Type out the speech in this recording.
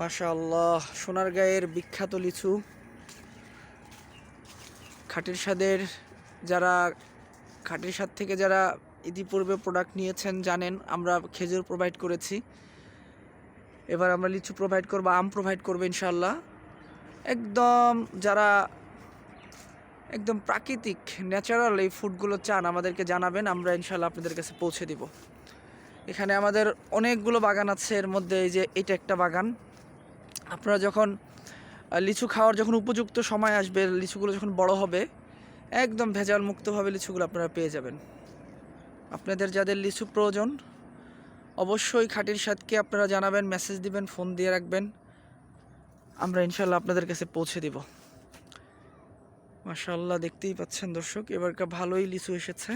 মাশাআল্লাহ সোনারগাঁয়ের বিখ্যাত লিচু। খাটির স্বাদের যারা, খাটির স্বাদ থেকে যারা ইতিপূর্বে প্রোডাক্ট নিয়েছেন জানেন, আমরা খেজুর প্রোভাইড করেছি। এবার আমরা লিচু প্রোভাইড করব, আম প্রোভাইড করব ইনশাল্লাহ একদম যারা একদম প্রাকৃতিক ন্যাচারাল এই ফুডগুলো চান, আমাদেরকে জানাবেন, আমরা ইনশাল্লাহ আপনাদের কাছে পৌঁছে দিব। এখানে আমাদের অনেকগুলো বাগান আছে, এর মধ্যে এই যে এটা একটা বাগান। আপনারা যখন লিচু খাওয়ার যখন উপযুক্ত সময় আসবে, লিচুগুলো যখন বড় হবে, একদম ভেজাল মুক্তভাবে লিচুগুলো আপনারা পেয়ে যাবেন। আপনাদের যাদের লিচু প্রয়োজন, অবশ্যই খাটির স্বাদকে আপনারা জানাবেন মেসেজ দিবেন ফোন দিয়ে রাখবেন। আমরা ইনশাল্লাহ আপনাদের কাছে পৌঁছে দিব। মাশাল্লাহ দেখতেই পাচ্ছেন দর্শক, এবারকার ভালোই লিচু এসেছে।